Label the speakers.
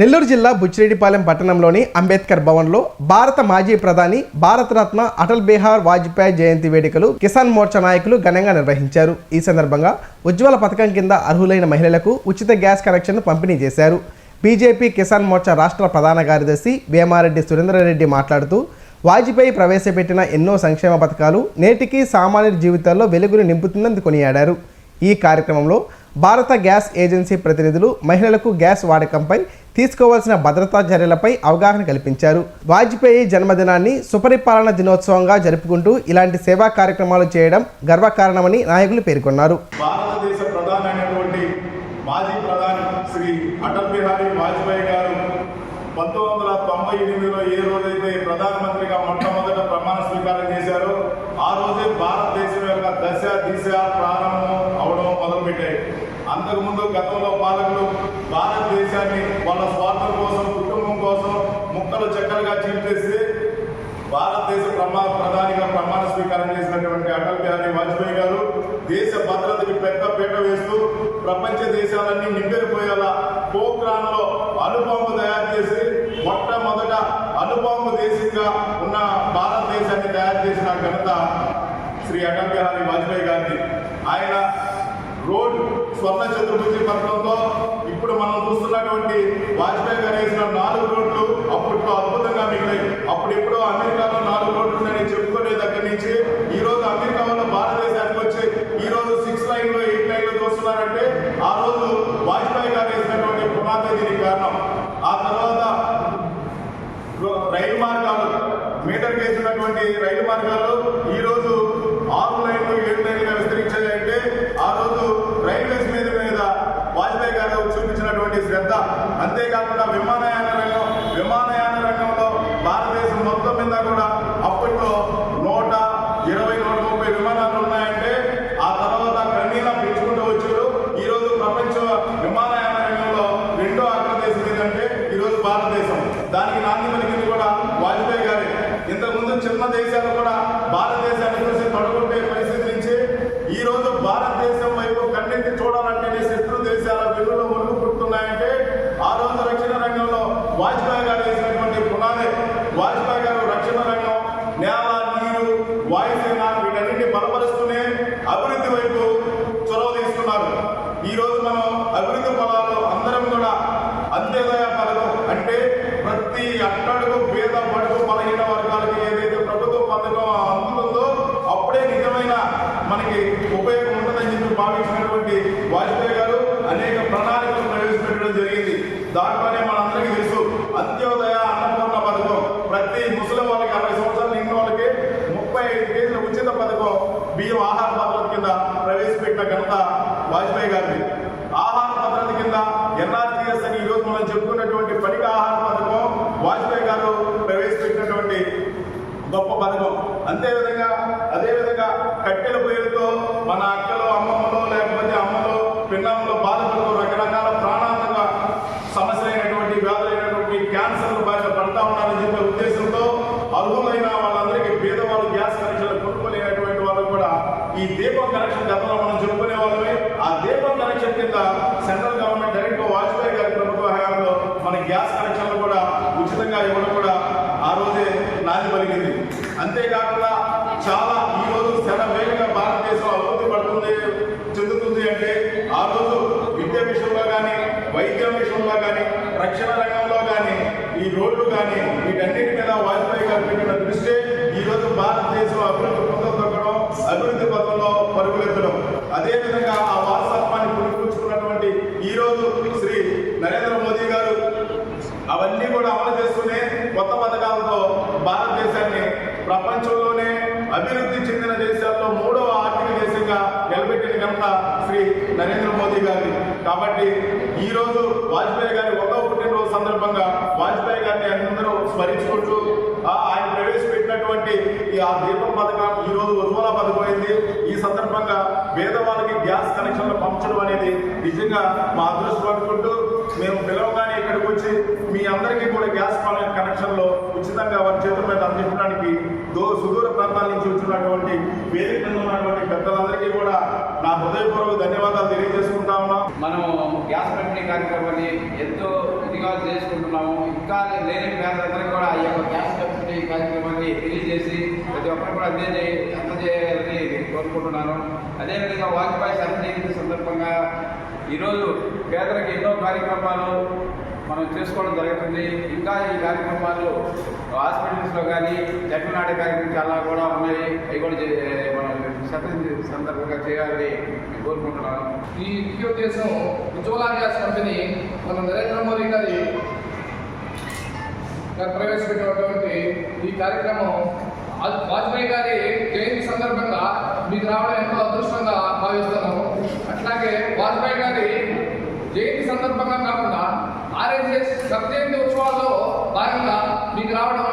Speaker 1: నెల్లూరు జిల్లా బుచ్చిరెడ్డిపాలెం పట్టణంలోని అంబేద్కర్ భవన్లో భారత మాజీ ప్రధాని భారతరత్న అటల్ బిహార్ వాజ్పేయి జయంతి వేడుకలు కిసాన్ మోర్చా నాయకులు ఘనంగా నిర్వహించారు. ఈ సందర్భంగా ఉజ్వల పథకం కింద అర్హులైన మహిళలకు ఉచిత గ్యాస్ కనెక్షన్ పంపిణీ చేశారు. బీజేపీ కిసాన్ మోర్చా రాష్ట్ర ప్రధాన కార్యదర్శి వేమారెడ్డి సురేంద్రరెడ్డి మాట్లాడుతూ వాజ్పేయి ప్రవేశపెట్టిన ఎన్నో సంక్షేమ పథకాలు నేటికి సామాన్య జీవితాల్లో వెలుగును నింపుతుందని కొనియాడారు. ఈ కార్యక్రమంలో భారత గ్యాస్ ఏజెన్సీ ప్రతినిధులు మహిళలకు గ్యాస్ వాడకంపై తీసుకోవాల్సిన భద్రతా చర్యలపై అవగాహన కల్పించారు. వాజ్పేయి జన్మదినాన్ని సుపరిపాలన దినోత్సవంగా జరుపుకుంటూ ఇలాంటి సేవా కార్యక్రమాలు చేయడం గర్వకారణమని నాయకులు పేర్కొన్నారు.
Speaker 2: భారతదేశ మాజీ ప్రధాని శ్రీ అటల్ బిహారీ వాజ్పేయి గారు పంతొమ్మిది వందల తొంభై ఎనిమిదిలో ఏ రోజైతే ప్రధానమంత్రిగా మొట్టమొదట ప్రమాణ స్వీకారం చేశారో ఆ రోజే భారతదేశం యొక్క దశ దిశ ప్రారంభం అవడం మొదలుపెట్టాయి. అంతకుముందు గతంలో పాలకులు భారతదేశాన్ని వాళ్ళ స్వార్థం కోసం కుటుంబం కోసం ముక్కలు చెక్కలుగా చీల్చేసి భారతదేశ ప్రమా ప్రధానిగా ప్రమాణ స్వీకారం చేసినటువంటి అటల్ బిహారీ వాజ్పేయి గారు దేశ భద్రతకి పెద్ద పీట వేస్తూ ప్రపంచ దేశాలన్నీ నింపెరిపోయేలా పోఖ్రాన్లో అణుబాంబు తయారు చేసి మొట్టమొదట అణుబాంబు దేశంగా ఉన్న భారతదేశాన్ని తయారు చేసిన ఘనత శ్రీ అటల్ బిహారీ వాజ్పేయి గారిది. ఆయన స్వర్ణ చతుర్భుజి పథకంతో ఇప్పుడు మనం చూస్తున్నటువంటి వాజ్పేయి గారు వేసిన నాలుగు రోడ్లు అప్పట్లో అద్భుతంగా మిగిలాయి. అప్పుడు ఎప్పుడో అమెరికాలో నాలుగు రోడ్లు ఉన్నాయని చెప్పుకునే దగ్గర నుంచి ఈ రోజు అమెరికా వల్ల భారతదేశానికి వచ్చి ఈ రోజు సిక్స్ లైన్లో ఎయిట్ లైన్లో చూస్తున్నారంటే ఆ రోజు వాజ్పేయి గారు వేసినటువంటి పునాది దీనికి కారణం. ఆ తర్వాత రైలు మార్గాలు మీటర్ వేసినటువంటి రైలు మార్గాలు ఈ రోజు ఆరు లైన్లు ఏడు లైన్లుగా వాజ్పేయి గారు చూపించినటువంటి శ్రద్ధ. అంతేకాకుండా విమానయాన రంగం విమానయాన రంగంలో భారతదేశం మొత్తం మీద కూడా అప్పట్లో నూట ఇరవై నూట ముప్పై విమానాలు ఉన్నాయంటే ఆ తర్వాత క్రమేణా పెంచుకుంటూ వచ్చారు. ఈరోజు ప్రపంచ విమానయాన రంగంలో రెండో అగ్రదేశం ఏంటంటే ఈరోజు భారతదేశం. దానికి నాంది పలికింది కూడా వాజ్పేయి గారే. ఇంతకుముందు చిన్న దేశాలు కూడా భారతదేశాన్ని చూసి పడుకుంటే పరిస్థితి నుంచి ఈ రోజు భారతదేశం వైపు కన్నెత్తి చూడాలంటేనే శత్రు దేశాల వెన్నులో ఒళ్ళు పుట్టున్నాయంటే ఆ రోజు రక్షణ రంగంలో వాజ్పేయి గారు వేసినటువంటి పునాది వాజ్పేయి గారు రక్షణ రంగం నేల నీరు వాయుసేన వీటన్నింటినీ బలపరుస్తూనే అభివృద్ధి వైపు చొరవ తీసుకున్నారు ఈ రోజు మనం అభివృద్ధి ఫలాలు అందరం కూడా అంత్యోదయ పథకం అంటే ప్రతి అట్టడుగు పేద పడుగు బలహీన వర్గాలకి ఏదైతే ప్రభుత్వ పథకం అందుతుందో అప్పుడే నిజమైన మనకి ఉపయోగం ఉంటుందని చెప్పి భావించినటువంటి వాజ్పేయి గారు అనేక ప్రణాళికలు ప్రవేశపెట్టడం జరిగింది. దాంట్లోనే మనందరికీ తెలుసు అంత్యోదయ అన్నపూర్ణ పథకం ప్రతి ముసలి వాళ్ళకి అరవై సంవత్సరాలు నిండిన వాళ్ళకి ముప్పై ఐదు కేజీల ఉచిత పథకం బియ్యం ఆహార భద్రత కింద ప్రవేశపెట్టిన ఘనత వాజ్పేయి గారిది. ఆహార భద్రత కింద ఎన్ఆర్జీఎస్ అని ఈరోజు మనం చెప్పుకున్నటువంటి పడిక ఆహార పథకం వాజ్పేయి గారు ప్రవేశపెట్టినటువంటి గొప్ప పథకం. అంతేవిధంగా అదేవిధంగా కట్టెల పొయ్యిలతో మన అక్కలు అమ్మమ్మలో లేకపోతే అమ్మలో పిన్నమ్మలో బాధపడుతూ ఈ దీపం కనెక్షన్ గతంలో మనం చెప్పుకునే వాళ్ళమే ఆ దీపం కనెక్షన్ కింద సెంట్రల్ గవర్నమెంట్ డైరెక్ట్ వాజ్పేయి గారి ప్రభుత్వ హయాంలో మన గ్యాస్ కనెక్షన్లు కూడా ఉచితంగా ఇవ్వడం కూడా ఆ రోజే నాది పలిగింది అంతేకాకుండా చాలా ఈ రోజు శర వేగంగా భారతదేశం అభివృద్ధి పడుతుంది చెందుతుంది అంటే ఆ రోజు విద్య విషయంలో కానీ వైద్యం విషయంలో కానీ రక్షణ రంగంలో కానీ ఈ రోడ్లు కానీ వీటన్నిటి మీద వాజ్పేయి గారు పెట్టిన దృష్టి ఈ రోజు భారతదేశం అభివృద్ధి పొందడం తగ్గడం అభివృద్ధి పథంలో పరుగులెత్తడం అదేవిధంగా ఆ వారసత్వాన్ని పురిపుచ్చుకున్నటువంటి ఈ రోజు శ్రీ నరేంద్ర మోదీ గారు అవన్నీ కూడా అమలు చేస్తూనే కొత్త పథకాలతో భారతదేశాన్ని ప్రపంచంలోనే అభివృద్ధి చెందిన దేశాల్లో మూడవ ఆర్థిక దేశంగా నిలబెట్టిన ఘనత శ్రీ నరేంద్ర మోదీ గారి కాబట్టి ఈ రోజు వాజ్పేయి గారి ఒకటో పుట్టినరోజు సందర్భంగా వాజ్పేయి గారిని అందరూ స్మరించుకుంటూ ఆయన ప్రవేశపెట్టినటువంటి ఈ ఆ దీపం పథకం ఈ రోజు ఉజ్వల పథకం అయింది ఈ సందర్భంగా పేదవాళ్ళకి గ్యాస్ కనెక్షన్లు పంచడం అనేది నిజంగా మా అదృష్టం అనుకుంటూ మేము పిలవగా ఇక్కడికి వచ్చి మీ అందరికీ కూడా గ్యాస్ కనెక్షన్లో ఉచితంగా వారి చేతుల మీద అందించడానికి దో సుదూర ప్రాంతాల నుంచి వచ్చినటువంటి వేదిక ఉన్నటువంటి పెద్దలందరికీ కూడా నా హృదయపూర్వక ధన్యవాదాలు తెలియజేసుకుంటా ఉన్నాం.
Speaker 3: మనం గ్యాస్ పంపిణీ కార్యక్రమాన్ని ఎంతో ఇదిగా చేసుకుంటున్నాము. ఇంకా లేని పేదలందరికీ కూడా ఈ యొక్క గ్యాస్ పంపిణీ కార్యక్రమాన్ని తెలియజేసి ప్రతి ఒక్కరు కూడా అందజే అందజేయాలని కోరుకుంటున్నాను. అదేవిధంగా వాజ్పేయి శరణజయంతి సందర్భంగా ఈరోజు పేదలకు ఎన్నో కార్యక్రమాలు మనం చేసుకోవడం జరుగుతుంది. ఇంకా ఈ కార్యక్రమాలు హాస్పిటల్స్లో కానీ చెట్లు కార్యక్రమం చాలా కూడా ఉన్నాయి. అవి కూడా మనం శతాబ్ది సందర్భంగా చేయాలని కోరుకుంటున్నాను.
Speaker 4: ఈ ఉద్యోగం ఉజ్వలా గ్యాస్ కంపెనీ మన నరేంద్ర మోదీ గారి ప్రవేశపెట్టినటువంటి ఈ కార్యక్రమం వాజ్పేయి గారి జయంతి సందర్భంగా మీకు రావడం ఎంతో అదృష్టంగా భావిస్తున్నాము అట్లాగే వాజ్పేయి గారి జయంతి సందర్భంగా సత్యేంద్ర ఉత్సవాల్లో భాగంగా మీకు రావడం